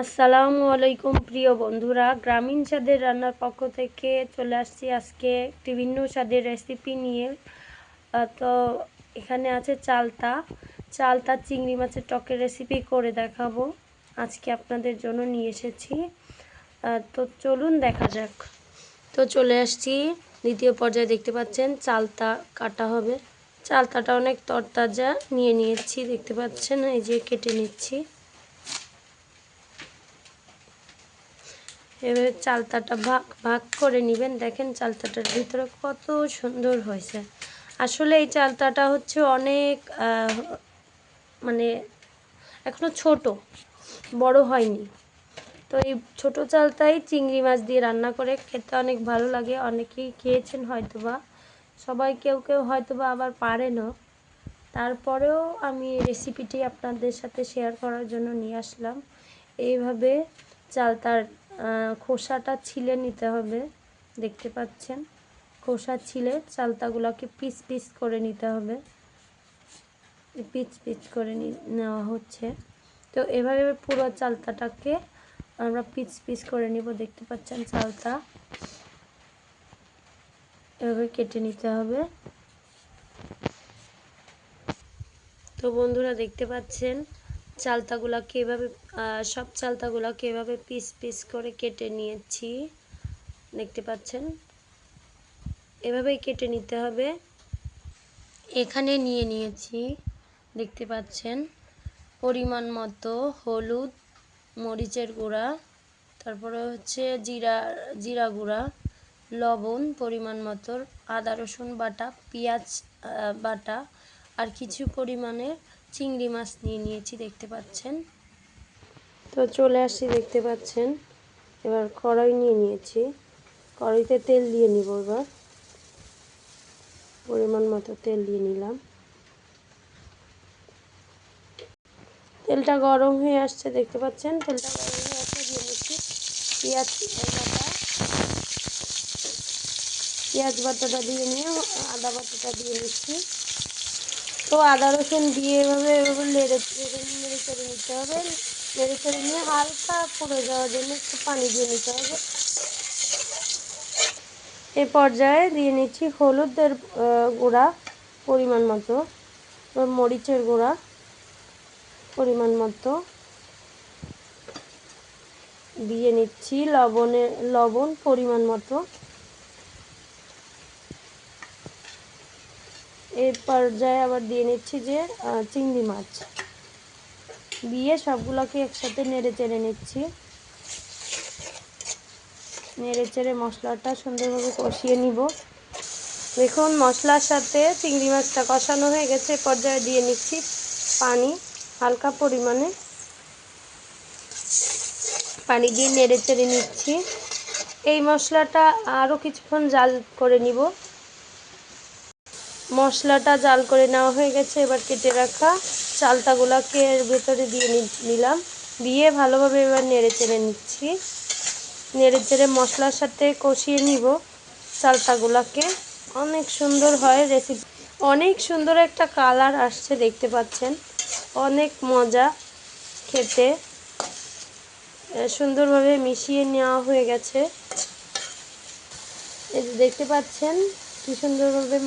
আসসালামু আলাইকুম প্রিয় বন্ধুরা, গ্রামীণ স্বাদের রান্নার পক্ষ থেকে চলে আসছি আজকে একটি ভিন্ন স্বাদের রেসিপি নিয়ে। তো এখানে আছে চালতা। চালতা চিংড়ি মাছের টকের রেসিপি করে দেখাবো। আজকে আপনাদের জন্য নিয়ে এসেছি। তো চলুন দেখা যাক। তো চলে আসছি। দ্বিতীয় পর্যায়ে দেখতে পাচ্ছেন চালতা কাটা হবে। চালতাটা অনেক তরতাজা নিয়ে নিয়েছি, দেখতে পাচ্ছেন? এই যে কেটে নিচ্ছি। এভাবে চালতাটা ভাগ ভাগ করে নেবেন। দেখেন চালতাটার ভিতরে কত সুন্দর হয়েছে। আসলে এই চালতাটা হচ্ছে অনেক মানে এখনও ছোট, বড় হয়নি। তো এই ছোটো চালতাই চিংড়ি মাছ দিয়ে রান্না করে খেতে অনেক ভালো লাগে। অনেকেই খেয়েছেন হয়তোবা। সবাই কেউ কেউ হয়তোবা আবার পারে না তারপরেও আমি রেসিপিটি আপনাদের সাথে শেয়ার করার জন্য নিয়ে আসলাম। এইভাবে চালতার খোসাটা ছিলে নিতে হবে, দেখতে পাচ্ছেন? খোসা ছিলে, চালতাগুলোকে পিস পিস করে নিতে হবে। পিচ পিচ করে নেওয়া হচ্ছে। তো এভাবে পুরো চালতাটাকে আমরা পিচ পিচ করে নিব, দেখতে পাচ্ছেন চালতা? এভাবে কেটে নিতে হবে। তো বন্ধুরা দেখতে পাচ্ছেন চালতাগুলাকে এভাবে সব চালতাগুলাকে এভাবে পিস পিস করে কেটে নিয়েছি। দেখতে পাচ্ছেন? এভাবেই কেটে নিতে হবে। এখানে নিয়ে নিয়েছি, দেখতে পাচ্ছেন? পরিমাণ মতো হলুদ, মরিচের গুঁড়া, তারপরে হচ্ছে জিরা জিরা গুঁড়া, লবণ, পরিমাণ মতো, আদা রসুন বাটা, পেঁয়াজ বাটা, আর কিছু পরিমাণে চিংড়ি মাছ নিয়ে নিয়েছি, দেখতে পাচ্ছেন। তো চলে আসছি দেখতে পাচ্ছেন। এবার কড়াই নিয়ে নিয়েছি। কড়াইতে তেল দিয়ে নিব এবার। পরিমাণ মতো তেল দিয়ে নিলাম। তেলটা গরম হয়ে আসছে, দেখতে পাচ্ছেন? তেলটা গরম হয়ে আসছে, দিয়ে নিচ্ছি পেঁয়াজ বাটা। পেঁয়াজ বাটাটা দিয়ে নিয়ে আদা বাটাটা দিয়ে নিচ্ছি। তো আদা রসুন দিয়ে এভাবে এভাবে নেড়ে নেড়ে চেড়ে নিতে হবে। নেড়ে চেড়ে নিয়ে হালকা পুড়ে যাওয়ার জন্য একটু পানি দিয়ে নিতে হবে। এ পর্যায়ে দিয়ে নিচ্ছি হলুদের গুঁড়া পরিমাণ মতো মরিচের গুঁড়া পরিমাণ মতো। দিয়ে নিচ্ছি লবণে, লবণ পরিমাণ মতো। এই পর্যায়ে আবার দিয়ে নিচ্ছি যে চিংড়ি মাছ। দিয়ে সবগুলোকে একসাথে নেড়ে চেড়ে নিচ্ছি। নেড়ে চেড়ে মশলাটা সুন্দরভাবে কষিয়ে নিব। দেখুন, মশলার সাথে চিংড়ি মাছটা কষানো হয়ে গেছে। পর্যায়ে দিয়ে নিচ্ছি পানি, হালকা পরিমাণে। পানি দিয়ে নেড়ে চেড়ে নিচ্ছি। এই মশলাটা আরও কিছুক্ষণ জাল করে নিব। মশলাটা জাল করে নেওয়া হয়ে গেছে, এবার কেটে রাখা চালতাগুলোকে এর ভেতরে দিয়ে নিলাম। দিয়ে ভালোভাবে এবার নেড়ে চেড়ে নিচ্ছি। নেড়ে চেড়ে মশলার সাথে কষিয়ে নিব চালতাগুলোকে। অনেক সুন্দর হয় রেসিপি অনেক সুন্দর একটা কালার আসছে, দেখতে পাচ্ছেন? অনেক মজা খেতে। সুন্দরভাবে মিশিয়ে নেওয়া হয়ে গেছে। দেখতে পাচ্ছেন? কি সুন্দরভাবে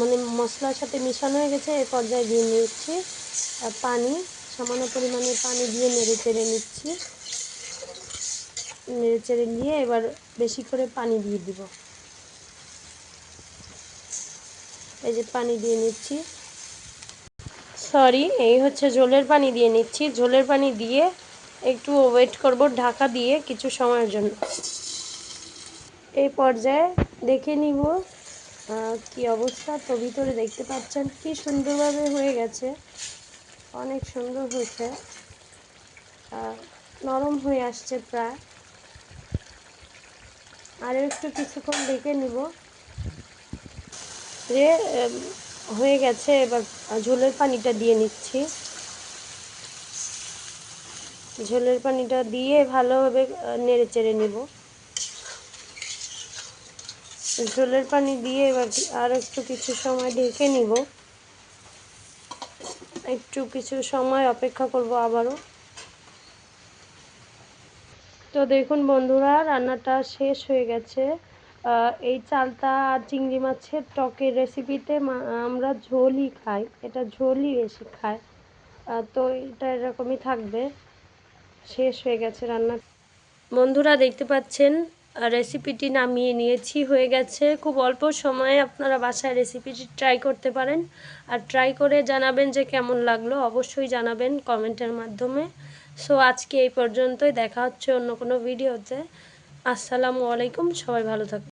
মানে মশলার সাথে মিশানো হয়ে গেছে এই পর্যায়ে দিয়ে নিচ্ছি পানি, সামান্য পরিমাণে পানি দিয়ে নেড়ে চেড়ে নিচ্ছি। নেড়ে চেড়ে নিয়ে এবার বেশি করে পানি দিয়ে দিব। এই যে পানি দিয়ে নিচ্ছি। সরি, এই হচ্ছে ঝোলের পানি দিয়ে নিচ্ছি। ঝোলের পানি দিয়ে একটু ওয়েট করব ঢাকা দিয়ে কিছু সময়ের জন্য। এই পর্যায়ে দেখে নিব কি অবস্থা? তো ভিতরে দেখতে পাচ্ছেন কি সুন্দরভাবে হয়ে গেছে। অনেক সুন্দর হয়েছে। নরম হয়ে আসছে প্রায়। আরও একটু কিছুক্ষণ দেখে নিব। উম, হয়ে গেছে এবার ঝোলের পানিটা দিয়ে নিচ্ছি। ঝোলের পানিটা দিয়ে ভালোভাবে নেড়ে চেড়ে নিব। ঝোলের পানি দিয়ে এবার আর একটু কিছু সময় ঢেকে নিব। একটু কিছু সময় অপেক্ষা করব আবারও। তো দেখুন বন্ধুরা, রান্নাটা শেষ হয়ে গেছে। এই চালতা আর চিংড়ি মাছের টকের রেসিপিতে আমরা ঝোলই খাই। এটা ঝোলই বেশি খাই। তো এটা এরকমই থাকবে। শেষ হয়ে গেছে রান্না। বন্ধুরা, দেখতে পাচ্ছেন রেসিপিটি নামিয়ে নিয়েছি, হয়ে গেছে। খুব অল্প সময়ে আপনারা বাসায় রেসিপিটি ট্রাই করতে পারেন। আর ট্রাই করে জানাবেন যে কেমন লাগল, অবশ্যই জানাবেন কমেন্টের মাধ্যমে। সো আজকে এই পর্যন্তই। দেখা হচ্ছে অন্য কোনো ভিডিওতে আসসালামু আলাইকুম। সবাই ভালো থাকবেন